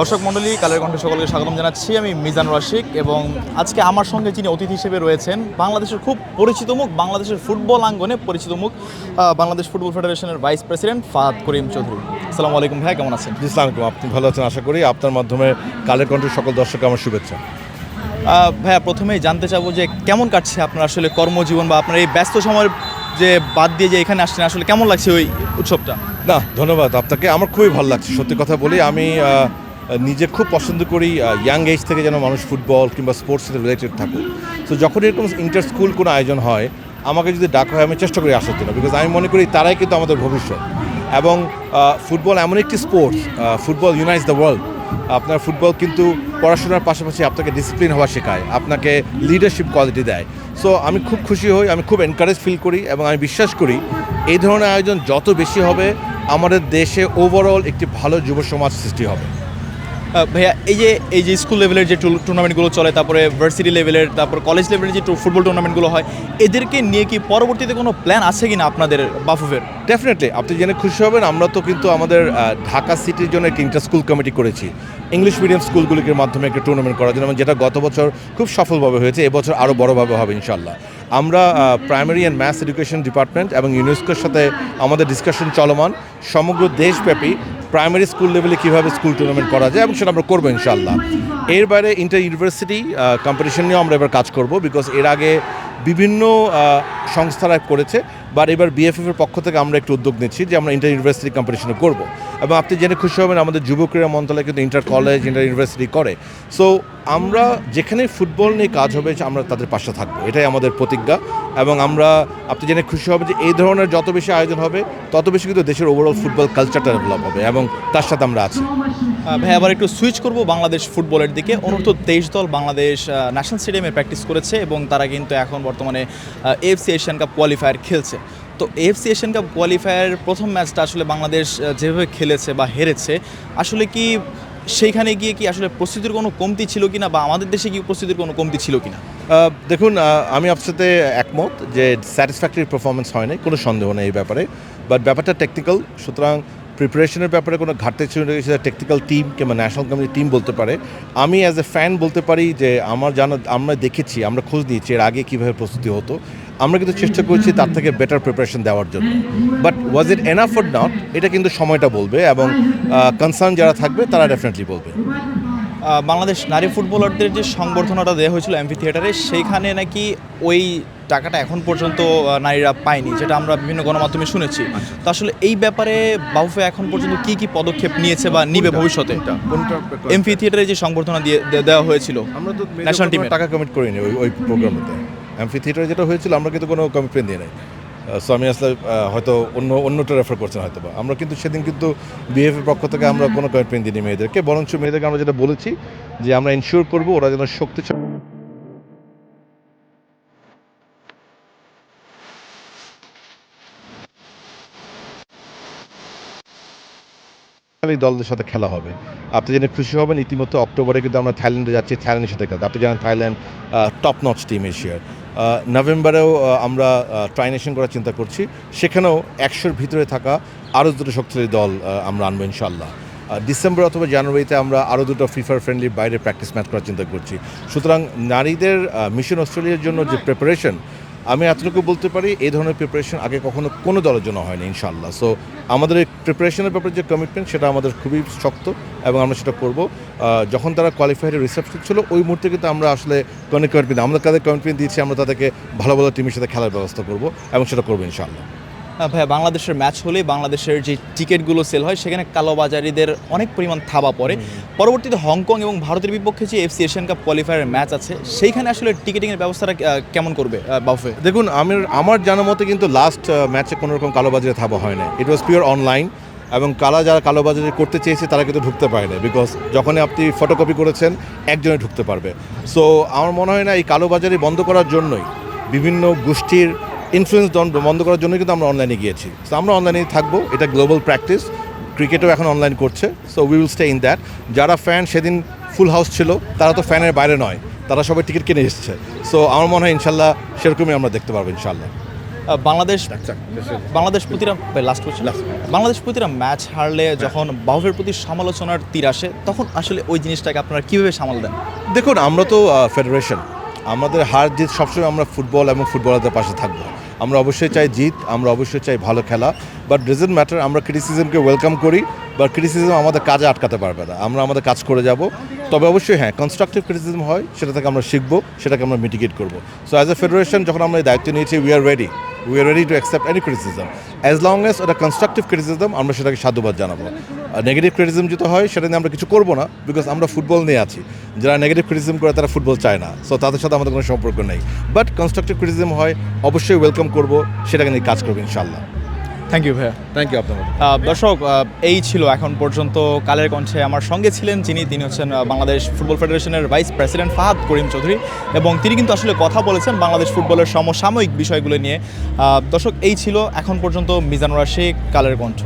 দর্শক মণ্ডলী কালের কণ্ঠে সকলকে স্বাগতম জানাচ্ছি আমি মিজান রশিক এবং আজকে আমার সঙ্গে যিনি অতিথি হিসেবে রয়েছেন বাংলাদেশের খুব পরিচিত মুখ বাংলাদেশের ফুটবল আঙ্গনে পরিচিত মুখ বাংলাদেশ ফুটবল ফেডারেশনের ভাইস প্রেসিডেন্ট ফাহাদ করিম চৌধুরী। আসসালামু আলাইকুম ভাই কেমন আছেন? জি সালাম আলাইকুম। আপনি ভালো আছেন? আশা করি আপনার মাধ্যমে কালের কণ্ঠের সকল দর্শক আমার শুভেচ্ছা। ভাইয়া প্রথমেই জানতে চাবো যে কেমন কাটছে আপনার আসলে কর্মজীবন বা আপনার এই ব্যস্ত সময়ের যে বাদ দিয়ে যে এখানে আসছেন আসলে কেমন লাগছে ওই উৎসবটা? না ধন্যবাদ। আপনাকে আমার খুবই ভালো লাগছে। সত্যি কথা বলি আমি নিজে খুব পছন্দ করি ইয়াং এজ থেকে যেন মানুষ ফুটবল কিংবা স্পোর্টস সাথে রিলেটেড থাকুক। তো যখন এরকম ইন্টার স্কুল কোনো আয়োজন হয়, আমাকে যদি ডাকা হয়, আমি চেষ্টা করি আসার জন্য বিকজ আমি মনে করি তারাই কিন্তু আমাদের ভবিষ্যৎ। এবং ফুটবল এমন একটি sports football unites the world আপনার ফুটবল কিন্তু পড়াশোনার পাশাপাশি আপনাকে ডিসিপ্লিন হওয়া শেখায়, আপনাকে লিডারশিপ কোয়ালিটি দেয়। সো আমি খুব খুশি হই, আমি খুব এনকারেজ ফিল করি এবং আমি বিশ্বাস করি, এই ধরনের আয়োজন যত বেশি হবে, আমাদের দেশে ওভারঅল একটি ভালো যুব সমাজ সৃষ্টি হবে। ভাইয়া, এই যে এই যে স্কুল লেভেলের যে টুর্নামেন্টগুলো চলে, তারপরে ভার্সিটি লেভেলের তারপর কলেজ লেভেলের যে ফুটবল টুর্নামেন্টগুলো হয়, এদেরকে নিয়ে কি পরবর্তীতে কোনো প্ল্যান আছে কিনা আপনাদের বাফুফের? ডেফিনেটলি আপনি জেনে খুশি হবেন, আমরা তো কিন্তু আমাদের ঢাকা সিটির জন্য একটি ইন্টার স্কুল কমিটি করেছি। ইংলিশ মিডিয়াম স্কুলগুলির মাধ্যমে একটা টুর্নামেন্ট করার জন্য যেটা গত বছর খুব সফলভাবে হয়েছে, এবছর আরও বড়োভাবে হবে ইনশাল্লাহ আমরা primary and maths education department এবং ইউনেস্কোর সাথে আমাদের ডিসকাশন চলমান, সমগ্র দেশব্যাপী প্রাইমারি স্কুল লেভেলে কীভাবে স্কুল টুর্নামেন্ট করা যায় এবং সেটা আমরা করব ইনশাল্লাহ এর বাইরে ইন্টার ইউনিভার্সিটি কম্পিটিশন নিয়েও আমরা এবার কাজ করব বিকজ এর আগে বিভিন্ন সংস্থারা করেছে। বাট এবার বিএফএফ এর পক্ষ থেকে আমরা একটু উদ্যোগ নিচ্ছি যে আমরা ইন্টার ইউনিভার্সিটি কম্পিটিশনে করব। এবং আপনি জেনে খুশি হবেন, আমাদের যুব ক্রীড়া মন্ত্রণালয় কিন্তু ইন্টার কলেজ ইন্টার ইউনিভার্সিটি করে। সো আমরা যেখানে ফুটবল নিয়ে কাজ হবে, আমরা তাদের পাশে থাকব। এটাই আমাদের প্রতিজ্ঞা। এবং আমরা, আপনি জেনে খুশি হবেন যে এই ধরনের যত বেশি আয়োজন হবে, তত বেশি কিন্তু দেশের ওভারঅল ফুটবল কালচারটা ডেভেলপ হবে। এবং তার সাথে আমরা আছি। ভাই, আবার একটু সুইচ করব বাংলাদেশ ফুটবলের দিকে। অনূর্ধ্ব তেইশ দল বাংলাদেশ ন্যাশনাল স্টেডিয়ামে প্র্যাকটিস করেছে এবং তারা কিন্তু এখন বর্তমানে এফসি এশিয়ান কাপ কোয়ালিফায়ার খেলছে। তো এফসি এশিয়ান কাপ কোয়ালিফায়ার প্রথম ম্যাচটা আসলে বাংলাদেশ যেভাবে খেলেছে বা হেরেছে, আসলে কি সেইখানে গিয়ে কি আসলে প্রস্তুতির কোনো কমতি ছিল কিনা বা আমাদের দেশে কি প্রস্তুতির কোনো কমতি ছিল কিনা? দেখুন আমি আপনার সাথে একমত যে স্যাটিসফ্যাক্টরি পারফরমেন্স হয় নাই, কোনো সন্দেহ নেই এই ব্যাপারে। বাট ব্যাপারটা টেকনিক্যাল সুতরাং প্রিপারেশনের ব্যাপারে কোনো ঘাটতি ছিল না, সেটা টেকনিক্যাল টিম কিংবা ন্যাশনাল কমিটি টিম বলতে পারে। আমি অ্যাজ এ ফ্যান বলতে পারি যে আমার জানা আমরা দেখেছি আমরা খোঁজ নিয়েছি এর আগে কীভাবে প্রস্তুতি হতো। আমরা কিন্তু চেষ্টা করছি তার থেকে বেটার প্রিপারেশন দেওয়ার জন্য। But was it enough for not এটা কিন্তু সময়টা বলবে এবং কনসার্ন যারা থাকবে তারা ডেফিনেটলি বলবে। বাংলাদেশ নারী ফুটবলারদের যে সংবর্ধনাটা দেওয়া হয়েছিল এমপি থিয়েটারে সেইখানে নাকি ওই টাকাটা এখন পর্যন্ত নারীরা পায়নি যেটা আমরা বিভিন্ন গণমাধ্যমে শুনেছি। তো আসলে এই ব্যাপারে বাউফে এখন পর্যন্ত কি কি পদক্ষেপ নিয়েছে বা নিবে ভবিষ্যতে? এমপি থিয়েটারে যে সংবর্ধনা দিয়ে দেওয়া হয়েছিল আমরা তো ন্যাশনাল টিমে টাকা কমিট করিনি ওই ওই প্রোগ্রামেতে অ্যাম্ফি থিয়েটারে যেটা হয়েছিল আমরা কিন্তু কোনো কমিটমেন্ট দিয়ে নাই। সো আমি আসলে হয়তো অন্য, অন্যটা রেফার করছেন হয়তো বা আমরা কিন্তু সেদিন কিন্তু বিএফের পক্ষ থেকে আমরা কোনো কমিটমেন্ট দিইনি মেয়েদেরকে, বরঞ্চ মেয়েদেরকে আমরা যেটা বলেছি যে আমরা ইনশিওর করব ওরা যেন শক্তিশালী দলদের সাথে খেলা হবে। আপনি জেনে খুশি হবেন, ইতিমধ্যে অক্টোবরে কিন্তু আমরা থাইল্যান্ডে যাচ্ছি, থাইল্যান্ডের সাথে খেলতে। আপনি জানেন থাইল্যান্ড টপ নচ টিম এশিয়ার। নভেম্বরেও আমরা ট্রাইনেশন করার চিন্তা করছি। সেখানেও একশোর ভিতরে থাকা আরও দুটো শক্তিশালী দল আমরা আনব ইনশাল্লাহ ডিসেম্বর অথবা জানুয়ারিতে আমরা আরও দুটো ফিফার ফ্রেন্ডলি বাইরে প্র্যাকটিস ম্যাচ করার চিন্তা করছি। সুতরাং নারীদের মিশন অস্ট্রেলিয়ার জন্য যে প্রিপারেশন আমি এতটুকু বলতে পারি, এই ধরনের প্রিপারেশন আগে কখনো কোনো দলের জন্য হয়নি ইনশাল্লাহ সো আমাদের এই প্রিপারেশনের ব্যাপারে যে কমিটমেন্ট সেটা আমাদের খুবই শক্ত এবং আমরা সেটা করব। যখন তারা কোয়ালিফাইডের রিসেপশন ছিল, ওই মুহূর্তে কিন্তু আমরা আসলে কোনো কমিটমেন্ট আমরা তাদের কমিটমেন্ট দিয়েছি, আমরা তাদেরকে ভালো ভালো টিমের সাথে খেলার ব্যবস্থা করব এবং সেটা করব ইনশাল্লাহ ভাইয়া বাংলাদেশের ম্যাচ হলেই বাংলাদেশের যে টিকিটগুলো সেল হয় সেখানে কালোবাজারিদের অনেক পরিমাণ থাবা পড়ে। পরবর্তীতে হংকং এবং ভারতের বিপক্ষে যে এফসি এশিয়ান কাপ কোয়ালিফায়ারের ম্যাচ আছে সেইখানে আসলে টিকিটিংয়ের ব্যবস্থাটা কেমন করবে বাফে দেখুন আমি আমার জানা মতে কিন্তু লাস্ট ম্যাচে কোনো রকম কালোবাজারে থাবা হয় না ইট ওয়াজ পিওর অনলাইন এবং কালা যারা কালোবাজারি করতে চেয়েছে তারা কিন্তু ঢুকতে পারে না বিকজ যখনই আপনি ফটোকপি করেছেন একজনে ঢুকতে পারবে। সো আমার মনে হয় না এই কালোবাজারি বন্ধ করার জন্যই বিভিন্ন গোষ্ঠীর ইনফ্লুয়েন্স বন্ধ করার জন্য কিন্তু আমরা অনলাইনে গিয়েছি। সো আমরা অনলাইনে থাকব এটা গ্লোবাল প্র্যাকটিস ক্রিকেটও এখন অনলাইন করছে। So we will stay in that যারা ফ্যান সেদিন ফুল হাউস ছিল তারা তো ফ্যানের বাইরে নয়। তারা সবাই টিকিট কিনে এসছে। সো আমার মনে হয় ইনশাল্লাহ সেরকমই আমরা দেখতে পারব ইনশাল্লাহ। বাংলাদেশ বাংলাদেশ প্রতিটা লাস্ট Last. বাংলাদেশ প্রতিটা ম্যাচ হারলে যখন বাহুফের প্রতি সমালোচনার তীর আসে তখন আসলে ওই জিনিসটাকে আপনারা কীভাবে সামাল দেন? দেখুন আমরা তো ফেডারেশন আমাদের হার জিত সবসময় আমরা ফুটবল এবং ফুটবলারদের পাশে থাকব। আমরা অবশ্যই চাই জিত, আমরা অবশ্যই চাই ভালো খেলা বাট ডিজেন্ট ম্যাটার আমরা ক্রিটিসিজমকে ওয়েলকাম করি বা ক্রিটিসিজম আমাদের কাজে আটকাতে পারবে না। আমরা আমাদের কাজ করে যাব। তবে অবশ্যই হ্যাঁ কনস্ট্রাকটিভ ক্রিটিসিজম হয় সেটা থেকে আমরা শিখব, সেটাকে আমরা মিটিগেট করব। সো অ্যাজ এ ফেডারেশন যখন আমরা এই দায়িত্ব নিয়েছি we are ready we are ready to accept any criticism as long as ওটা কনস্ট্রাকটিভ ক্রিটিসিজম আমরা সেটাকে সাধুবাদ জানাব। আর নেগেটিভ ক্রিটিসিজম যেটা হয়, সেটা নিয়ে আমরা কিছু করব না বিকজ আমরা ফুটবল নিয়ে আছি। যারা নেগেটিভ ক্রিটিসিজম করে, তারা ফুটবল চায় না। সো তাদের সাথে আমাদের কোনো সম্পর্ক নেই। বাট কনস্ট্রাকটিভ ক্রিটিসিজম হয়, অবশ্যই ওয়েলকাম করব, সেটাকে নিয়ে কাজ করব ইনশাল্লাহ থ্যাংক ইউ ভাইয়া। থ্যাংক ইউ আপনার দর্শক এই ছিল এখন পর্যন্ত কালের কণ্ঠে আমার সঙ্গে ছিলেন যিনি তিনি হচ্ছেন বাংলাদেশ ফুটবল ফেডারেশনের ভাইস প্রেসিডেন্ট ফাহাদ করিম চৌধুরী এবং তিনি কিন্তু আসলে কথা বলেছেন বাংলাদেশ ফুটবলের সমসাময়িক বিষয়গুলো নিয়ে। দর্শক এই ছিল এখন পর্যন্ত মিজানুর শেখ কালের কণ্ঠ।